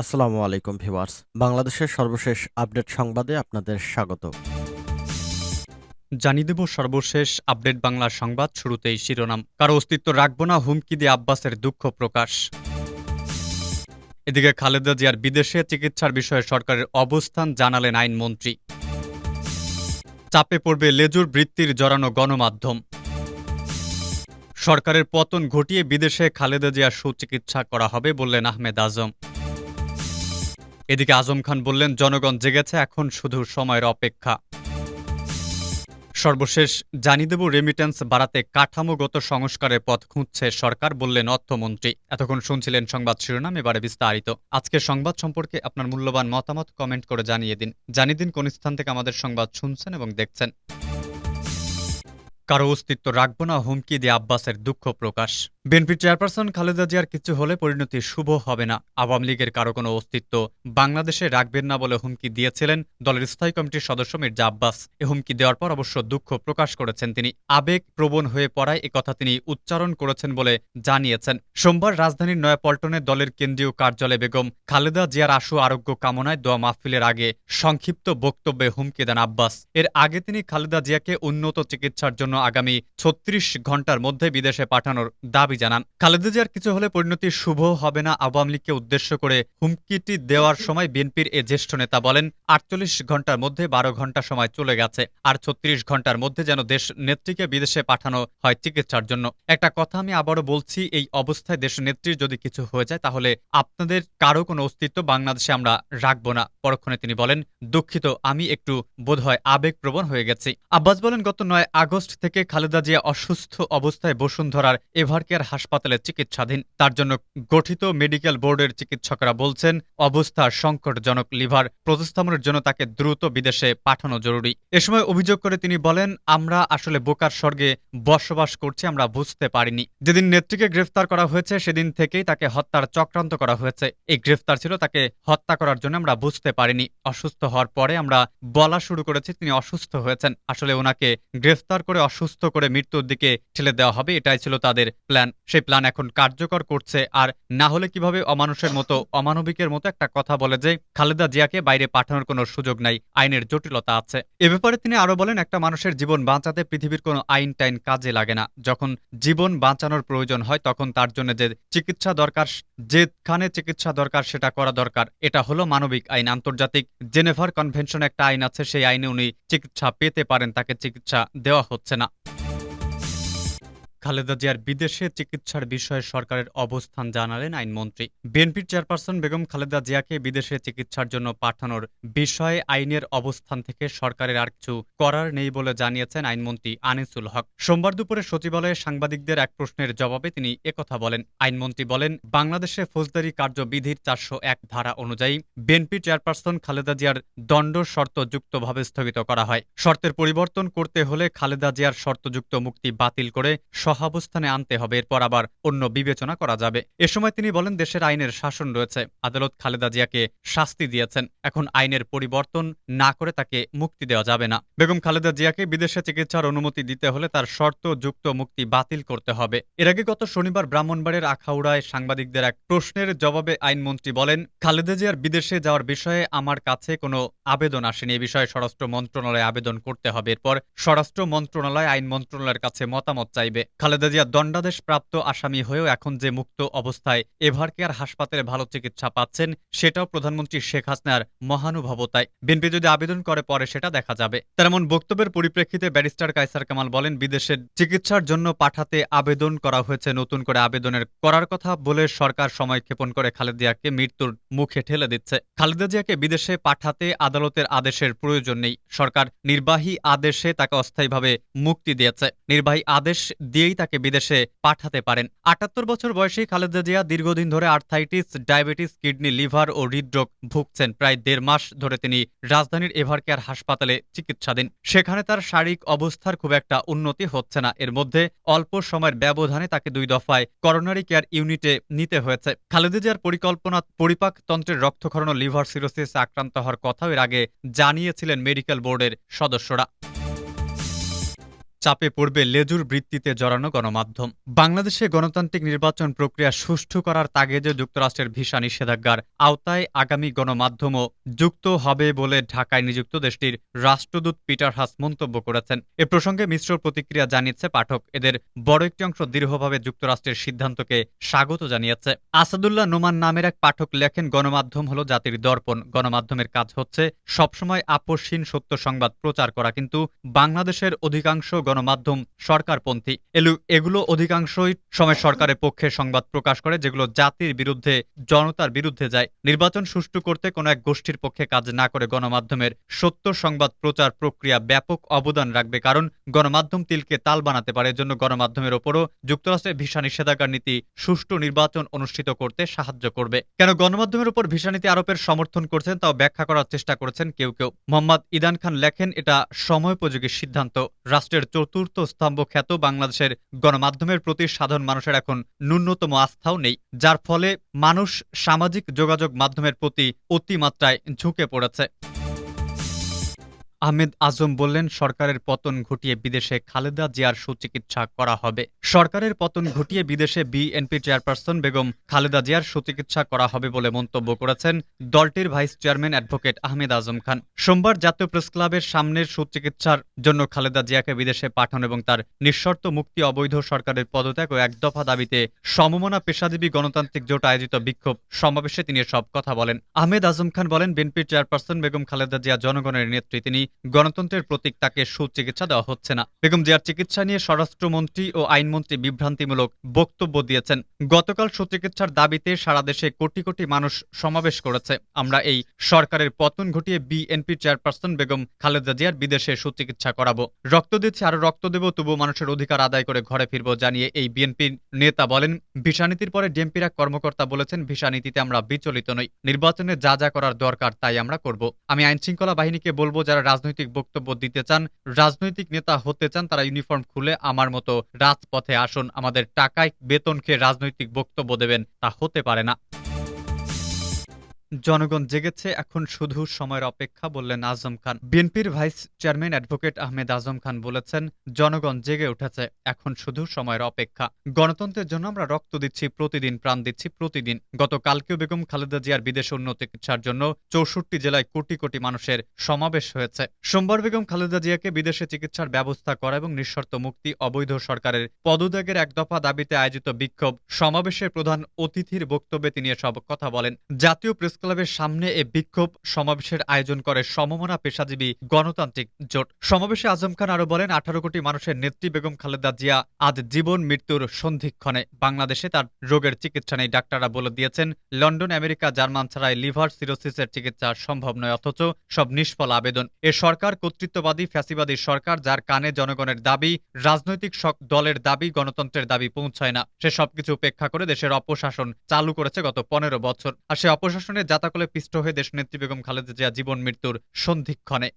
আসসালামু আলাইকুম ভিউয়ার্স। বাংলাদেশের সর্বশেষ আপডেট সংবাদে আপনাদের স্বাগত। জানিয়ে দেব সর্বশেষ আপডেট বাংলা সংবাদ শুরুতেই শিরোনাম। কারও অস্তিত্ব রাখব না, হুমকি দিয়ে আব্বাসের দুঃখ প্রকাশ। এদিকে খালেদা জিয়ার বিদেশে চিকিৎসার বিষয়ে সরকারের অবস্থান জানালেন আইনমন্ত্রী। চাপে পড়বে লেজুর বৃত্তির জড়ানো গণমাধ্যম। সরকারের পতন ঘটিয়ে বিদেশে খালেদা জিয়ার সুচিকিৎসা করা হবে বললেন আহমেদ আজম। এদিকে আজম খান বললেন, জনগণ জেগেছে, এখন শুধু সময়ের অপেক্ষা। সর্বশেষ, জানিয়ে দেব রেমিটেন্স বাড়াতে কাঠামোগত সংস্কারের পথ খুঁজছে সরকার, বললেন অর্থমন্ত্রী। এতক্ষণ শুনছিলেন সংবাদ শিরোনাম, এবারে বিস্তারিত। আজকে সংবাদ সম্পর্কে আপনার মূল্যবান মতামত কমেন্ট করে জানিয়ে দিন। জানিয়ে দিন কোন স্থান থেকে আমাদের সংবাদ শুনছেন এবং দেখছেন। কারও অস্তিত্ব রাখব না, হুমকি দিয়ে আব্বাসের দুঃখ প্রকাশ। বিএনপি চেয়ারপারসন খালেদা জিয়ার কিছু হলে পরিণতি শুভ হবে না। আওয়ামী লীগের কারও কোনো অস্তিত্ব বাংলাদেশে রাখবেন না বলে হুমকি দিয়েছিলেন দলের স্থায়ী কমিটির সদস্য মির্জা আব্বাস। এ হুমকি দেওয়ার পর অবশ্য দুঃখ প্রকাশ করেছেন তিনি। আবেগ প্রবণ হয়ে পড়ায় একথা তিনি উচ্চারণ করেছেন বলে জানিয়েছেন। সোমবার রাজধানীর নয়াপল্টনে দলের কেন্দ্রীয় কার্যালয়ে বেগম খালেদা জিয়ার আশু আরোগ্য কামনায় দোয়া মাহফিলের আগে সংক্ষিপ্ত বক্তব্যে হুমকি দেন আব্বাস। এর আগে তিনি খালেদা জিয়াকে উন্নত চিকিৎসার জন্য আগামী ছত্রিশ ঘণ্টার মধ্যে বিদেশে পাঠানোর দাবি জানান। খালেদা জিয়ার কিছু হলে পরিণতি শুভ হবে না আওয়ামী লীগকে উদ্দেশ্য করে হুমকিটি দেওয়ার সময় বিএনপির এ জ্যেষ্ঠ নেতা বলেন, আটচল্লিশ ঘণ্টার মধ্যে বারো ঘণ্টা সময় চলে গেছে আর ছত্রিশ ঘণ্টার মধ্যে যেন দেশ নেত্রীকে বিদেশে পাঠানো হয় চিকিৎসার জন্য। একটা কথা আমি আবারও বলছি, এই অবস্থায় দেশ নেত্রীর যদি কিছু হয়ে যায়, তাহলে আপনাদের কারও কোনো অস্তিত্ব বাংলাদেশে আমরা রাখব না, পরক্ষণে তিনি বলেন, দুঃখিত, আমি একটু বোধহয় আবেগপ্রবণ হয়ে গেছি। আব্বাস বলেন, গত নয় আগস্ট থেকে খালেদা জিয়া অসুস্থ অবস্থায় বসুন্ধরার এভারকেয়ার হাসপাতালে চিকিৎসাধীন। তার জন্য গঠিত মেডিকেল বোর্ডের চিকিৎসকরা বলছেন, অবস্থা সংকটজনক, লিভার প্রতিস্থাপনের জন্য তাকে দ্রুত বিদেশে পাঠানো জরুরি। এ সময় অভিযোগ করে তিনি বলেন, আমরা আসলে বোকার স্বর্গে বসবাস করছি, আমরা বুঝতে পারিনি। যেদিন নেত্রীকে গ্রেফতার করা হয়েছে, সেদিন থেকেই তাকে হত্যার চক্রান্ত করা হয়েছে। এই গ্রেফতার ছিল তাকে হত্যা করার জন্য আমরা বুঝতে পারিনি। অসুস্থ হওয়ার পরে আমরা বলা শুরু করেছি, তিনি অসুস্থ হয়েছেন। আসলে ওনাকে গ্রেফতার করে, অসুস্থ করে মৃত্যুর দিকে ঠেলে দেওয়া হবে, এটাই ছিল তাদের প্ল্যান। সেই প্ল্যান এখন কার্যকর করছে। আর না হলে কীভাবে অমানুষের মতো অমানবিকের মতো একটা কথা বলে যে, খালেদা জিয়াকে বাইরে পাঠানোর কোনো সুযোগ নাই, আইনের জটিলতা আছে। এ ব্যাপারে তিনি আরও বলেন, একটা মানুষের জীবন বাঁচাতে পৃথিবীর কোনো আইন টাইন কাজে লাগে না। যখন জীবন বাঁচানোর প্রয়োজন হয়, তখন তার জন্য যে চিকিৎসা দরকার, যেখানে চিকিৎসা দরকার সেটা করা দরকার। এটা হলো মানবিক আইন, আন্তর্জাতিক। জেনেভার কনভেনশন একটা আইন আছে, সেই আইনে উনি চিকিৎসা পেতে পারেন, তাকে চিকিৎসা দেওয়া হচ্ছে না। খালেদা জিয়ার বিদেশে চিকিৎসার বিষয়ে সরকারের অবস্থান জানালেন আইনমন্ত্রী। বিএনপির চেয়ারপারসন বেগম খালেদা জিয়াকে বিদেশে চিকিৎসার জন্য পাঠানোর বিষয়ে আইনের অবস্থান থেকে সরকারের আর কিছু করার নেই বলে জানিয়েছেন আইনমন্ত্রী আনিসুল হক। সোমবার দুপুরে সচিবালয়ে সাংবাদিকদের এক প্রশ্নের জবাবে তিনি একথা বলেন। আইনমন্ত্রী বলেন, বাংলাদেশে ফৌজদারি কার্যবিধির চারশো এক ধারা অনুযায়ী বিএনপি চেয়ারপারসন খালেদা জিয়ার দণ্ড শর্তযুক্তভাবে স্থগিত করা হয়। শর্তের পরিবর্তন করতে হলে খালেদা জিয়ার শর্তযুক্ত মুক্তি বাতিল করে সহাবস্থানে আনতে হবে, এরপর আবার অন্য বিবেচনা করা যাবে। এ সময় তিনি বলেন, দেশের আইনের শাসন রয়েছে। আদালত খালেদা জিয়াকে শাস্তি দিয়েছেন। এখন আইনের পরিবর্তন না করে তাকে মুক্তি দেওয়া যাবে না। বেগম খালেদা জিয়াকে বিদেশে চিকিৎসার অনুমতি দিতে হলে তার শর্ত যুক্ত মুক্তি বাতিল করতে হবে। এর আগে গত শনিবার ব্রাহ্মণবাড়ির আখাউড়ায় সাংবাদিকদের এক প্রশ্নের জবাবে আইনমন্ত্রী বলেন, খালেদা জিয়ার বিদেশে যাওয়ার বিষয়ে আমার কাছে কোনো আবেদন আসেনি। এ বিষয়ে স্বরাষ্ট্র মন্ত্রণালয়ে আবেদন করতে হবে। এরপর স্বরাষ্ট্র মন্ত্রণালয় আইন মন্ত্রণালয়ের কাছে মতামত চাইবে। খালেদা জিয়া দণ্ডাদেশ প্রাপ্ত আসামি হয়েও এখন যে মুক্ত অবস্থায় এভারকেয়ার হাসপাতালে ভালো চিকিৎসা পাচ্ছেন সেটাও প্রধানমন্ত্রী শেখ হাসিনার মহানুভবতায়। বিএনপি যদি আবেদন করে পরে সেটা দেখা যাবে। তার এমন বক্তব্যের পরিপ্রেক্ষিতে ব্যারিস্টার কাইসার কামাল বলেন, বিদেশের চিকিৎসার জন্য পাঠাতে আবেদন করা হয়েছে, নতুন করে আবেদনের করার কথা বলে সরকার সময় ক্ষেপণ করে খালেদিয়াকে মৃত্যুর মুখে ঠেলে দিচ্ছে। খালেদা জিয়াকে বিদেশে পাঠাতে আদালতের আদেশের প্রয়োজন নেই। সরকার নির্বাহী আদেশে তাকে অস্থায়ীভাবে মুক্তি দিয়েছে। নির্বাহী আদেশ দিয়েই তাকে বিদেশে পাঠাতে পারেন। আটাত্তর বছর বয়সী খালেদা জিয়া দীর্ঘদিন ধরে আর্থাইটিস ডায়াবেটিস, কিডনি, লিভার ও হৃদরোগ ভুগছেন। প্রায় দেড় মাস ধরে তিনি রাজধানীর এভারকেয়ার হাসপাতালে চিকিৎসাধীন। সেখানে তার শারীরিক অবস্থার খুব একটা উন্নতি হচ্ছে না। এর মধ্যে অল্প সময়ের ব্যবধানে তাকে দুই দফায় করোনারি কেয়ার ইউনিটে নিতে হয়েছে। খালেদা জিয়ার পরিকল্পনা পরিপাকতন্ত্রের রক্তক্ষরণ, লিভার সিরোসিস আক্রান্ত হওয়ার কথাও এর আগে জানিয়েছিলেন মেডিকেল বোর্ডের সদস্যরা। চাপে পড়বে লেজুর বৃত্তিতে জড়ানো গণমাধ্যম। বাংলাদেশে গণতান্ত্রিক নির্বাচন প্রক্রিয়া সুষ্ঠু করার তাগিদে যুক্তরাষ্ট্রের ভিসা নিষেধাজ্ঞার আওতায় আগামী গণমাধ্যমও যুক্ত হবে বলে ঢাকায় নিযুক্ত দেশটির রাষ্ট্রদূত পিটার হাস মন্তব্য করেছেন। এ প্রসঙ্গে মিশ্র প্রতিক্রিয়া জানিয়েছে পাঠক। এদের বড় একটি অংশ দৃঢ়ভাবে যুক্তরাষ্ট্রের সিদ্ধান্তকে স্বাগত জানিয়েছে। আসাদুল্লাহ নোমান নামের এক পাঠক লেখেন, গণমাধ্যম হলো জাতির দর্পণ। গণমাধ্যমের কাজ হচ্ছে সবসময় আপসহীন সত্য সংবাদ প্রচার করা। কিন্তু বাংলাদেশের অধিকাংশ গণমাধ্যম, সরকারপন্থী। এলু, এগুলো অধিকাংশই সময় সরকারের পক্ষে সংবাদ প্রকাশ করে, যেগুলো জাতির বিরুদ্ধে, জনতার বিরুদ্ধে যায়। নির্বাচন সুষ্ঠু করতে কোনো এক গোষ্ঠীর পক্ষে কাজ না করে গণমাধ্যমের। সত্য সংবাদ প্রচার প্রক্রিয়া ব্যাপক অবদান রাখবে, কারণ গণমাধ্যম তিলকে তাল বানাতে পারে। এজন্য গণমাধ্যমের ওপরও যুক্তরাষ্ট্রের ভিসা নিষেধাজ্ঞার নীতি সুষ্ঠু নির্বাচন অনুষ্ঠিত করতে সাহায্য করবে। কেন গণমাধ্যমের উপর ভিসা নীতি আরোপের সমর্থন করছেন তাও ব্যাখ্যা করার চেষ্টা করেছেন কেউ কেউ। মোহাম্মদ ইদান খান লেখেন, এটা সময়োপযোগী সিদ্ধান্ত। রাষ্ট্রের চতুর্থ স্তম্ভ খ্যাত বাংলাদেশের গণমাধ্যমের প্রতি সাধারণ মানুষের এখন ন্যূনতম আস্থাও নেই, যার ফলে মানুষ সামাজিক যোগাযোগ মাধ্যমের প্রতি অতিমাত্রায় ঝুঁকে পড়েছে। আহমেদ আজম বললেন, সরকারের পতন ঘটিয়ে বিদেশে খালেদা জিয়ার সুচিকিৎসা করা হবে। সরকারের পতন ঘটিয়ে বিদেশে বিএনপি চেয়ারপারসন বেগম খালেদা জিয়ার সুচিকিৎসা করা হবে বলে মন্তব্য করেছেন দলটির vice chairman advocate Ahmed Azam Khan. সোমবার জাতীয় প্রেস ক্লাবের সামনের সুচিকিৎসার জন্য খালেদা জিয়াকে বিদেশে পাঠানো এবং তার নিঃশর্ত মুক্তি অবৈধ সরকারের পদত্যাগ ও এক দফা দাবিতে সমমনা পেশাজীবী গণতান্ত্রিক জোট আয়োজিত বিক্ষোভ সমাবেশে তিনি সব কথা বলেন। আহমেদ আজম খান বলেন বিএনপির চেয়ারপারসন বেগম খালেদা জিয়া জনগণের নেত্রী। তিনি গণতন্ত্রের প্রতীক, তাকে সুচিকিৎসা দেওয়া হচ্ছে না। বেগম জিয়ার চিকিৎসা নিয়ে স্বরাষ্ট্রমন্ত্রী ও আইনমন্ত্রী বিভ্রান্তিমূলক বক্তব্য দিয়েছেন। গতকাল সুচিকিৎসার দাবিতে সারা দেশে কোটি কোটি মানুষ সমাবেশ করেছে। আমরা এই সরকারের পতন ঘটিয়ে বিএনপি চেয়ারপারসন বেগম খালেদা জিয়ার বিদেশে সুচিকিৎসা করাবো। রক্ত দিচ্ছে, আরও রক্ত দেব তবু মানুষের অধিকার আদায় করে ঘরে ফিরবো, জানিয়ে এই বিএনপির নেতা বলেন, ভিসা নীতির পরে ডিএমপির এক কর্মকর্তা বলেছেন, ভিসা নীতিতে আমরা বিচলিত নই। নির্বাচনে যা যা করার দরকার, তাই আমরা করব। আমি আইনশৃঙ্খলা বাহিনীকে বলব, যারা রাজনৈতিক বক্তব্য দিতে চান, রাজনৈতিক নেতা হতে চান, তারা ইউনিফর্ম খুলে আমার মতো রাজপথে আসুন। আমাদের টাকায় বেতন খেয়ে রাজনৈতিক বক্তব্য দেবেন, তা হতে পারে না। জনগণ জেগেছে, এখন শুধু সময়ের অপেক্ষা, বললেন আজম খান। বিএনপির vice chairman advocate Ahmed Azam Khan বলেছেন, জনগণ জেগে উঠেছে, এখন শুধু সময়ের অপেক্ষা। গণতন্ত্রের জন্য আমরা রক্ত দিচ্ছি, প্রতিদিন প্রাণ দিচ্ছি, প্রতিদিন। গতকালকেও বেগম খালেদা জিয়ার বিদেশ উন্নত চিকিৎসার জন্য চৌষট্টি জেলায় কোটি কোটি মানুষের সমাবেশ হয়েছে। সোমবার বেগম খালেদা জিয়াকে বিদেশে চিকিৎসার ব্যবস্থা করা এবং নিঃশর্ত মুক্তি, অবৈধ সরকারের পদত্যাগের এক দফা দাবিতে আয়োজিত বিক্ষোভ। সমাবেশের প্রধান অতিথির বক্তব্যে তিনি এসব কথা বলেন। জাতীয় প্রেস ক্লাবের সামনে এ বিক্ষোভ সমাবেশের আয়োজন করে সমমনা পেশাজীবী গণতান্ত্রিক জোট। সমাবেশে আজম খান আরও বলেন, আঠারো কোটি মানুষের নেত্রী বেগম খালেদা জিয়া আজ জীবন মৃত্যুর সন্ধিক্ষণে। বাংলাদেশে তার রোগের চিকিৎসা নেই, ডাক্তাররা বলে দিয়েছেন, লন্ডন, আমেরিকা, জার্মান ছাড়াই লিভার সিরোসিসের চিকিৎসা সম্ভব নয়, অথচ সব নিষ্ফল আবেদন। এ সরকার কর্তৃত্ববাদী, ফ্যাসিবাদী সরকার যার কানে জনগণের দাবি, রাজনৈতিক দলের দাবি, গণতন্ত্রের দাবি পৌঁছায় না। সে সবকিছু উপেক্ষা করে দেশের অপশাসন চালু করেছে গত পনেরো বছর। আর সে অপশাসনের জাতাকলে পিষ্ট হয়ে দেশনেত্রী বেগম খালেদা জিয়া জীবন মৃত্যুর সন্ধিক্ষণে।